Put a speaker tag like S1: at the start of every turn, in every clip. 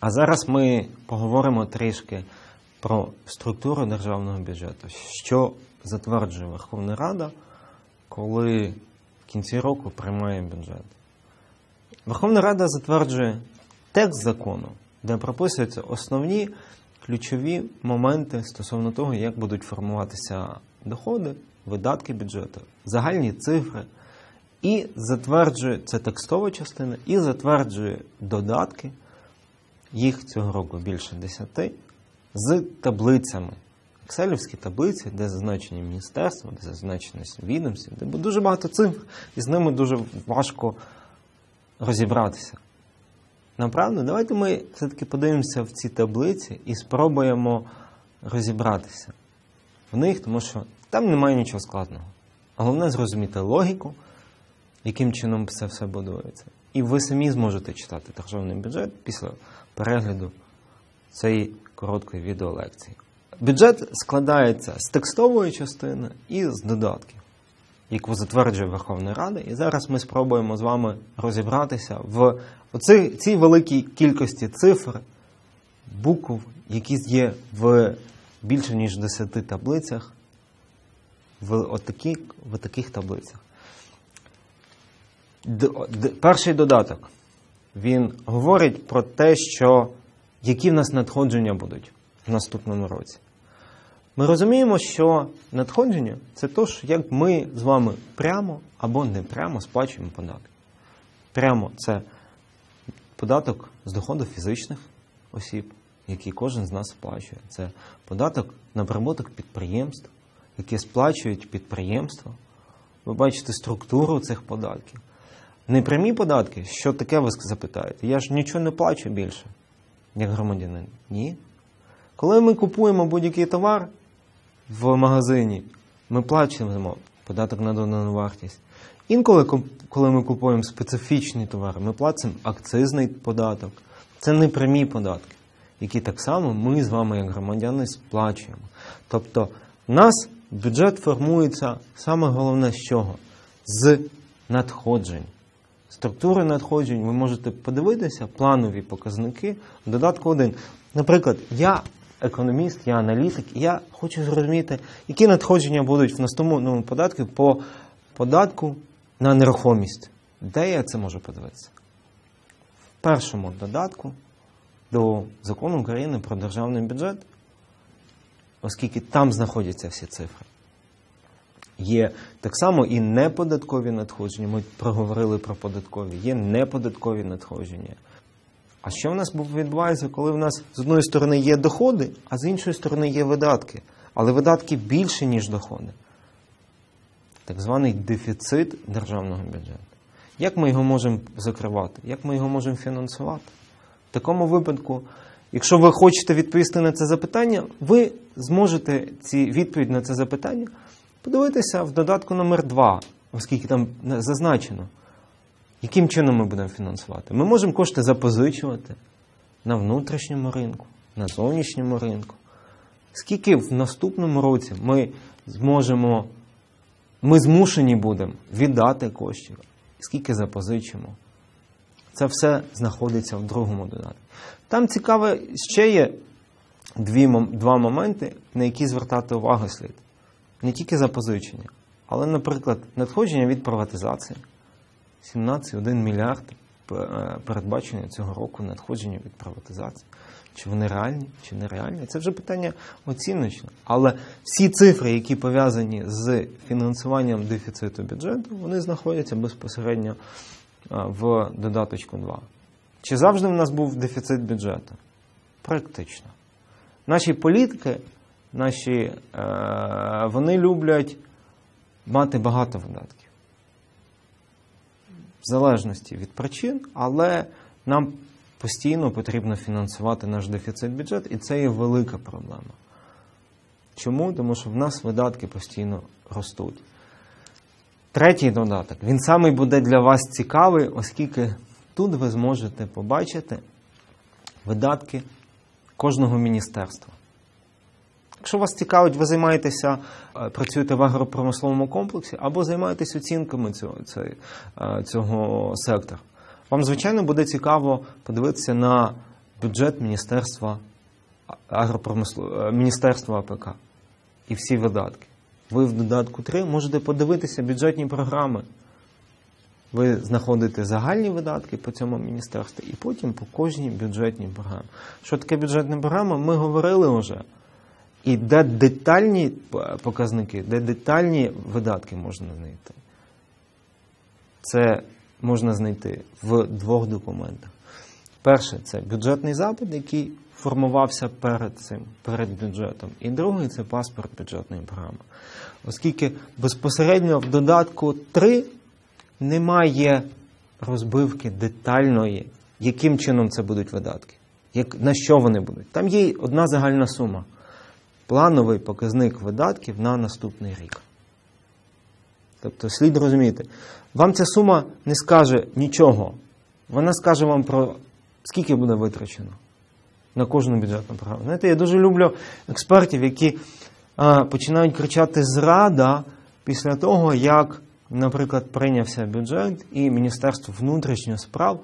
S1: А зараз ми поговоримо трішки про структуру державного бюджету, що затверджує Верховна Рада, коли в кінці року приймає бюджет. Верховна Рада затверджує текст закону, де прописуються основні ключові моменти стосовно того, як будуть формуватися доходи, видатки бюджету, загальні цифри, і затверджує це текстова частина, і затверджує додатки, їх цього року більше 10, з таблицями. Екселівські таблиці, де зазначені міністерства, де зазначені відомості, де дуже багато цифр, і з ними дуже важко розібратися. Направду, давайте ми все-таки подивимося в ці таблиці і спробуємо розібратися в них, тому що там немає нічого складного. Головне зрозуміти логіку, яким чином це все будується. І ви самі зможете читати державний бюджет після перегляду цієї короткої відеолекції. Бюджет складається з текстової частини і з додатків, яку затверджує Верховна Рада. І зараз ми спробуємо з вами розібратися в оцій, цій великій кількості цифр, букв, які є в більше ніж 10 таблицях, в, отакі, в таких таблицях. Перший додаток. Він говорить про те, що які в нас надходження будуть в наступному році. Ми розуміємо, що надходження це то, як ми з вами прямо або не прямо сплачуємо податки. Прямо це податок з доходу фізичних осіб, який кожен з нас сплачує. Це податок на прибуток підприємств, які сплачують підприємства. Ви бачите структуру цих податків. Непрямі податки, що таке ви запитаєте? Я ж нічого не плачу більше, як громадянин. Ні. Коли ми купуємо будь-який товар в магазині, ми плачемо податок на додану вартість. Інколи, коли ми купуємо специфічні товари, ми платимо акцизний податок. Це непрямі податки, які так само ми з вами, як громадяни, сплачуємо. Тобто, в нас бюджет формується саме головне з чого? З надходжень. Структури надходжень ви можете подивитися, планові показники додатку 1. Наприклад, я економіст, я аналітик, і я хочу зрозуміти, які надходження будуть в наступному податку по податку на нерухомість. Де я це можу подивитися? В першому додатку до закону України про державний бюджет, оскільки там знаходяться всі цифри. Є так само і неподаткові надходження. Ми проговорили про податкові, є неподаткові надходження. А що в нас відбувається, коли в нас з одної сторони є доходи, а з іншої сторони є видатки. Але видатки більше, ніж доходи. Так званий дефіцит державного бюджету. Як ми його можемо закривати? Як ми його можемо фінансувати? В такому випадку, якщо ви хочете відповісти на це запитання, ви зможете ці відповідь на це запитання подивитися в додатку номер 2 оскільки там зазначено, яким чином ми будемо фінансувати. Ми можемо кошти запозичувати на внутрішньому ринку, на зовнішньому ринку. Скільки в наступному році ми зможемо, ми змушені будемо віддати коштів, скільки запозичимо. Це все знаходиться в другому додатку. Там цікаве ще є дві, два моменти, на які звертати увагу слід не тільки запозичення, але, наприклад, надходження від приватизації 17,1 мільярд передбачення цього року надходження від приватизації. Чи вони реальні, чи нереальні? Це вже питання оціночне. Але всі цифри, які пов'язані з фінансуванням дефіциту бюджету, вони знаходяться безпосередньо в додаточку 2. Чи завжди в нас був дефіцит бюджету? Практично. Наші політики наші, е, вони люблять мати багато видатків. В залежності від причин, але нам постійно потрібно фінансувати наш дефіцит бюджет, і це є велика проблема. Чому? Тому що в нас видатки постійно ростуть. Третій додаток. Він самий буде для вас цікавий, оскільки тут ви зможете побачити видатки кожного міністерства. Якщо вас цікавить, ви займаєтеся, працюєте в агропромисловому комплексі або займаєтесь оцінками цього, цього сектора. Вам, звичайно, буде цікаво подивитися на бюджет Міністерства агропромисло... е, Міністерства АПК і всі видатки. Ви в додатку 3 можете подивитися бюджетні програми. Ви знаходите загальні видатки по цьому міністерству і потім по кожній бюджетній програмі. Що таке бюджетна програма? Ми говорили вже. І де детальні показники, де детальні видатки можна знайти. Це можна знайти в двох документах. Перше це бюджетний запит, який формувався перед цим, перед бюджетом. І другий це паспорт бюджетної програми. Оскільки безпосередньо в додатку 3 немає розбивки детальної, яким чином це будуть видатки, як, на що вони будуть. Там є одна загальна сума. Плановий показник видатків на наступний рік. Тобто слід розуміти, вам ця сума не скаже нічого. Вона скаже вам про скільки буде витрачено на кожну бюджетну програму. Знаєте, я дуже люблю експертів, які а, починають кричати зрада після того, як, наприклад, прийнявся бюджет і Міністерство внутрішніх справ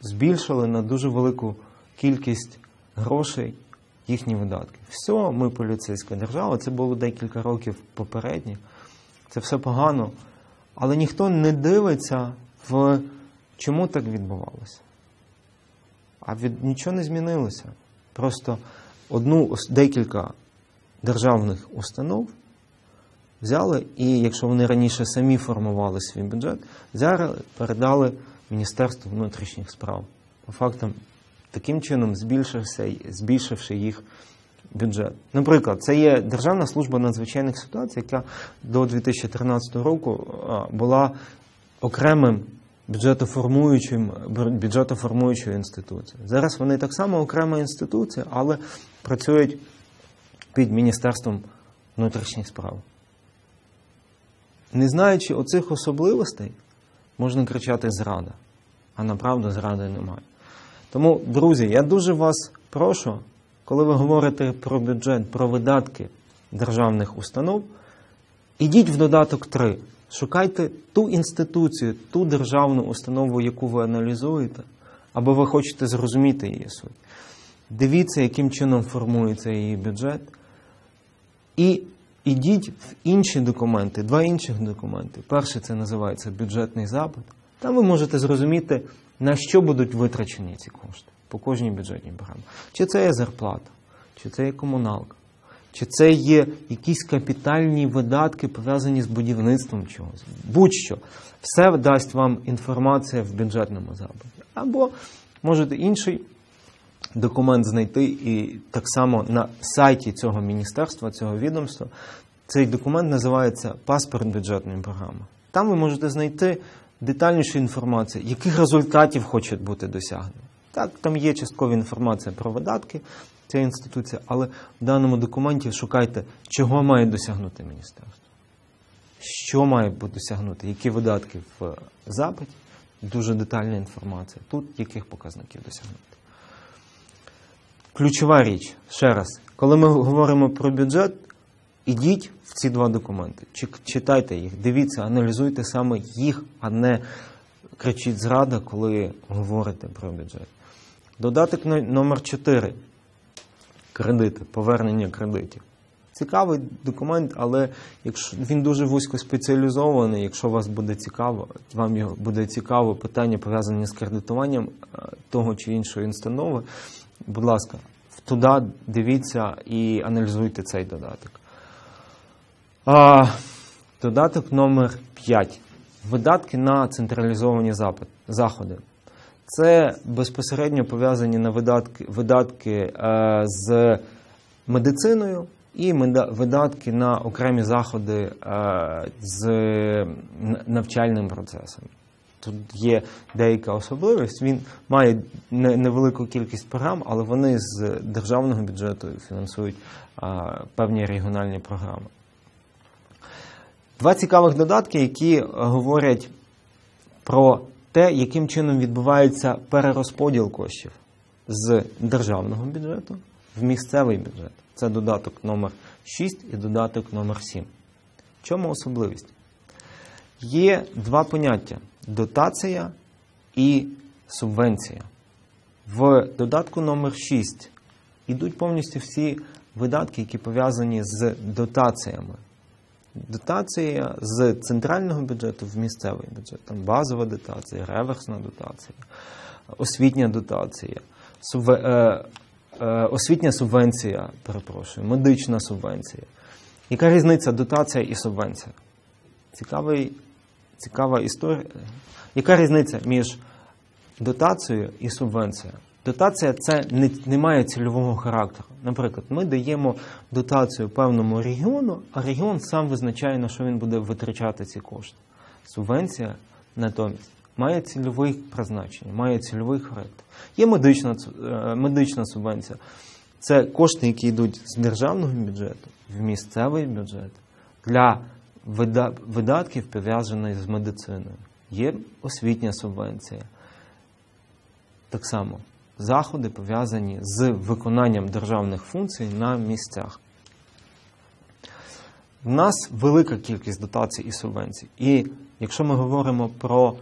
S1: збільшили на дуже велику кількість грошей їхні видатки. Все, ми поліцейська держава, це було декілька років попередні. Це все погано. Але ніхто не дивиться в чому так відбувалося. А від нічого не змінилося. Просто одну декілька державних установ взяли, і якщо вони раніше самі формували свій бюджет, взяли, передали Міністерству внутрішніх справ. По фактам, таким чином збільшився, збільшивши їх бюджет. Наприклад, це є Державна служба надзвичайних ситуацій, яка до 2013 року була окремим бюджетоформуючим бюджетоформуючою інституцією. Зараз вони так само окрема інституція, але працюють під Міністерством внутрішніх справ. Не знаючи оцих особливостей, можна кричати зрада, а направду зради немає. Тому, друзі, я дуже вас прошу, коли ви говорите про бюджет, про видатки державних установ, ідіть в додаток 3. Шукайте ту інституцію, ту державну установу, яку ви аналізуєте, або ви хочете зрозуміти її суть. Дивіться, яким чином формується її бюджет. І ідіть в інші документи, два інших документи. Перший це називається бюджетний запит. Там ви можете зрозуміти, на що будуть витрачені ці кошти по кожній бюджетній програмі. Чи це є зарплата, чи це є комуналка, чи це є якісь капітальні видатки, пов'язані з будівництвом чогось. Будь-що. Все дасть вам інформація в бюджетному запиті. Або можете інший документ знайти і так само на сайті цього міністерства, цього відомства. Цей документ називається Паспорт бюджетної програми. Там ви можете знайти детальнішу інформацію, яких результатів хоче бути досягнено. Так, там є часткова інформація про видатки цієї інституції, але в даному документі шукайте, чого має досягнути міністерство. Що має досягнути, які видатки в запиті, дуже детальна інформація. Тут яких показників досягнути. Ключова річ, ще раз, коли ми говоримо про бюджет, ідіть в ці два документи, Чи- читайте їх, дивіться, аналізуйте саме їх, а не кричіть зрада, коли говорите про бюджет. Додаток но- номер 4. Кредити, повернення кредитів. Цікавий документ, але якщо він дуже вузько спеціалізований, якщо вас буде цікаво, вам буде цікаво питання пов'язані з кредитуванням е, того чи іншої установи, будь ласка, туди дивіться і аналізуйте цей додаток. А, додаток номер 5. Видатки на централізовані заходи. Це безпосередньо пов'язані на видатки, видатки е, з медициною і видатки на окремі заходи е, з навчальним процесом. Тут є деяка особливість. Він має невелику кількість програм, але вони з державного бюджету фінансують е, певні регіональні програми. Два цікавих додатки, які е, говорять про те, яким чином відбувається перерозподіл коштів з державного бюджету в місцевий бюджет. Це додаток номер 6 і додаток номер 7. В чому особливість? Є два поняття: дотація і субвенція. В додатку номер 6 йдуть повністю всі видатки, які пов'язані з дотаціями. Дотація з центрального бюджету в місцевий бюджет. Там базова дотація, реверсна дотація, освітня дотація, субве- е, е, освітня субвенція, перепрошую, медична субвенція. Яка різниця дотація і субвенція? Цікавий, цікава історія. Яка різниця між дотацією і субвенцією? Дотація це не, не має цільового характеру. Наприклад, ми даємо дотацію певному регіону, а регіон сам визначає, на що він буде витрачати ці кошти. Субвенція натомість має цільове призначення, має цільовий характер. Є медична, е, медична субвенція. Це кошти, які йдуть з державного бюджету в місцевий бюджет для видатків, пов'язаних з медициною. Є освітня субвенція. Так само заходи пов'язані з виконанням державних функцій на місцях. В нас велика кількість дотацій і субвенцій. І якщо ми говоримо про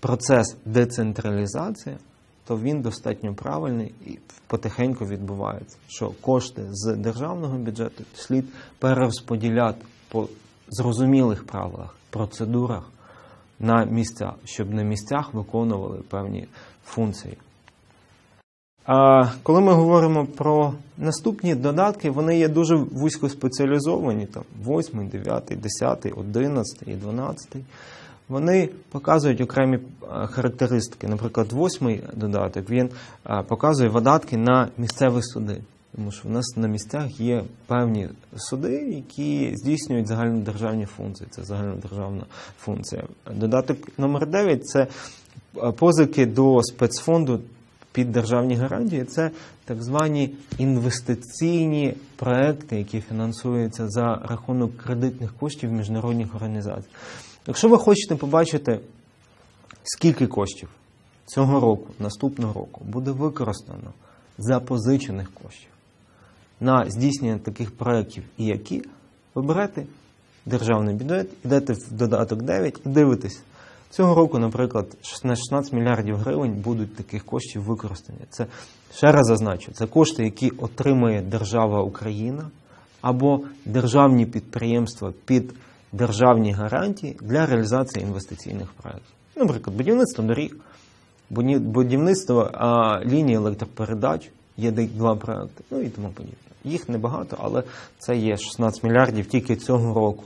S1: процес децентралізації, то він достатньо правильний і потихеньку відбувається. Що кошти з державного бюджету слід перерозподіляти по зрозумілих правилах, процедурах на місця, щоб на місцях виконували певні функції. Коли ми говоримо про наступні додатки, вони є дуже вузько спеціалізовані, там 8, 9, 10, 11 і 12. Вони показують окремі е, характеристики. Наприклад, восьмий додаток він е, показує видатки на місцеві суди. Тому що в нас на місцях є певні суди, які здійснюють загальнодержавні функції. Це загальнодержавна функція. Додаток номер 9 це е, позики до спецфонду під державні гарантії. Це так звані інвестиційні проекти, які фінансуються за рахунок кредитних коштів міжнародних організацій. Якщо ви хочете побачити, скільки коштів цього року, наступного року буде використано запозичених коштів на здійснення таких проєктів і які, ви державний бюджет, йдете в додаток 9 і дивитесь. Цього року, наприклад, на 16 мільярдів гривень будуть таких коштів використані. Це ще раз зазначу, це кошти, які отримує держава Україна або державні підприємства під державні гарантії для реалізації інвестиційних проєктів. Наприклад, будівництво доріг, буді- будівництво а, лінії електропередач, є два проекти, ну і тому подібне. Їх небагато, але це є 16 мільярдів тільки цього року.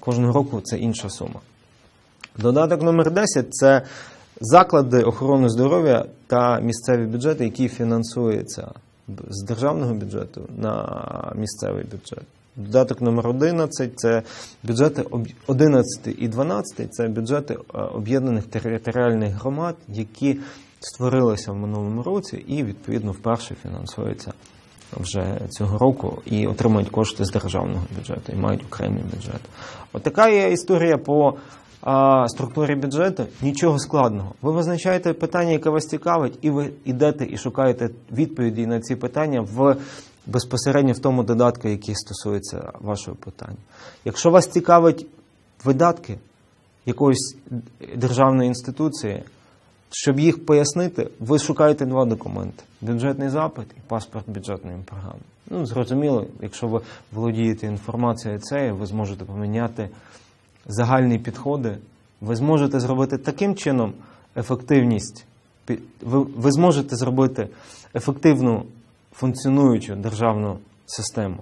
S1: Кожного року це інша сума. Додаток номер 10 це заклади охорони здоров'я та місцеві бюджети, які фінансуються з державного бюджету на місцевий бюджет. Додаток номер 11 це бюджети 11 і 12 це бюджети е, об'єднаних територіальних громад, які створилися в минулому році і відповідно вперше фінансуються вже цього року і отримують кошти з державного бюджету і мають окремий бюджет. От є історія по а, структурі бюджету. Нічого складного. Ви визначаєте питання, яке вас цікавить, і ви йдете і шукаєте відповіді на ці питання в безпосередньо в тому додатку, який стосується вашого питання. Якщо вас цікавить видатки якоїсь державної інституції, щоб їх пояснити, ви шукаєте два документи: бюджетний запит і паспорт бюджетної програми. Ну, зрозуміло, якщо ви володієте інформацією цією, ви зможете поміняти загальні підходи, ви зможете зробити таким чином ефективність, ви зможете зробити ефективну функціонуючу державну систему.